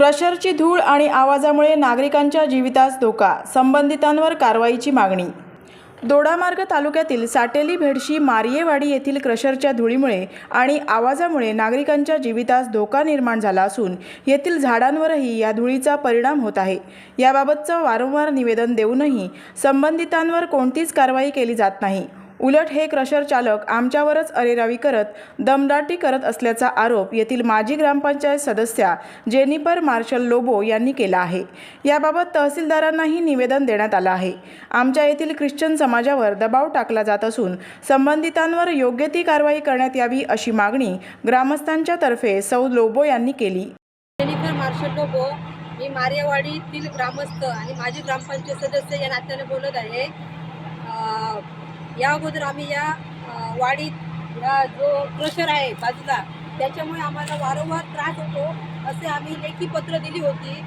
क्रशरची धूळ आणि आवाजामुळे नागरिकांच्या जीवितास धोका संबंधितांवर कारवाईची मागणी. दोडामार्ग तालुक्यातील साटेली भेडशी मारियेवाडी येथील क्रशरच्या धुळीमुळे आणि आवाजामुळे नागरिकांच्या जीवितास धोका निर्माण झाला असून येथील झाडांवरही या धुळीचा परिणाम होत आहे. याबाबतचं वारंवार निवेदन देऊनही संबंधितांवर कोणतीच कारवाई केली जात नाही. उलट हे क्रशर चालक आमच्यावरच अरेरावी करत दमदाटी करत असल्याचा आरोप येथील माजी ग्रामपंचायत सदस्या जेनिफर मार्शल लोबो यांनी केला आहे. याबाबत तहसीलदारांनाही निवेदन देण्यात आलं आहे. आमच्या येथील ख्रिश्चन समाजावर दबाव टाकला जात असून संबंधितांवर योग्य ती कारवाई करण्यात यावी अशी मागणी ग्रामस्थांच्या तर्फे सौ लोबो यांनी केली. जेनिफर मार्शल लोबो मी मारेवाडीतील ग्रामस्थ आणि माजी ग्रामपंचायत सदस्य या नात्याने बोलत आहे. या अगोदर आम्ही या वाडीत या जो क्रशर आहे बाजूला त्याच्यामुळे आम्हाला वारंवार त्रास होतो असे आम्ही लेखी पत्र दिली होती.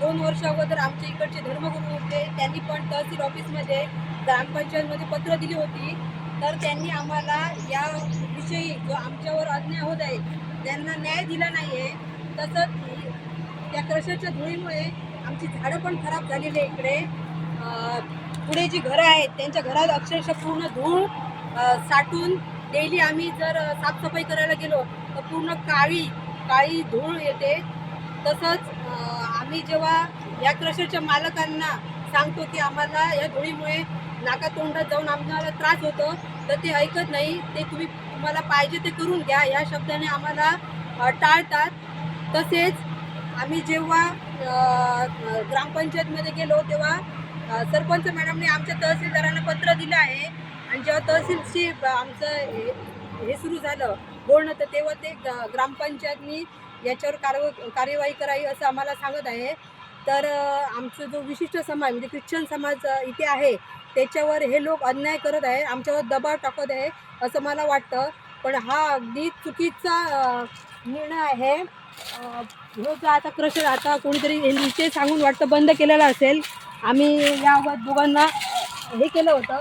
दोन वर्ष अगोदर आमच्या इकडचे धर्मगुरू होते त्यांनी पण तहसील ऑफिसमध्ये ग्रामपंचायतमध्ये पत्र दिली होती. तर त्यांनी आम्हाला या विषयी जो आमच्यावर अन्याय होत आहे त्यांना न्याय दिला नाही आहे तसंच त्या क्रशरच्या धुळीमुळे आमची झाडं पण खराब झालेली आहे इकडे. पुढे जी घरं आहेत त्यांच्या घरात अक्षरशः पूर्ण धूळ साठून डेली आम्ही जर साफसफाई करायला गेलो तर पूर्ण काळी काळी धूळ येते. तसंच आम्ही जेव्हा या क्रशरच्या मालकांना सांगतो की आम्हाला या धुळीमुळे नाकातोंडात जाऊन आम्हाला त्रास होतो तर ते ऐकत नाही. ते तुम्ही तुम्हाला पाहिजे ते करून घ्या. या शब्दाने आम्हाला टाळतात. तसेच आम्ही जेव्हा ग्रामपंचायतमध्ये गेलो तेव्हा सरपंच मॅडमने आमच्या तहसीलदारांना पत्र दिलं आहे. आणि जेव्हा तहसीलशी आमचं हे हे सुरू झालं बोलणं तर तेव्हा ते ग्रामपंचायतनी याच्यावर कारव कार्यवाही करावी असं आम्हाला सांगत आहे. तर आमचा जो विशिष्ट समाज म्हणजे ख्रिश्चन समाज इथे आहे त्याच्यावर हे लोक अन्याय करत आहे आमच्यावर दबाव टाकत आहे असं मला वाटतं. पण हा अगदी चुकीचा निर्णय आहे. हो जो आता क्रशर आता कोणीतरी विषय सांगून वाटतं बंद केलेला असेल आम्ही या आवाज दोघांना हे केलं होतं.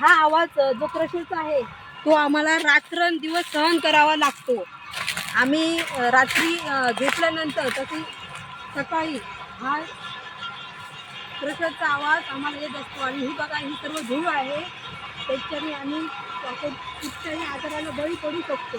हा आवाज जो क्रशरचा आहे तो आम्हाला रात्रंदिवस सहन करावा लागतो. आम्ही रात्री झोपल्यानंतर तशी सकाळी हा क्रशरचा आवाज आम्हाला येत असतो. आणि ही बघा ही सर्व धूळ आहे. त्याच्याने आम्ही आपण कुठच्याही आजाराला बळी पडू शकतो.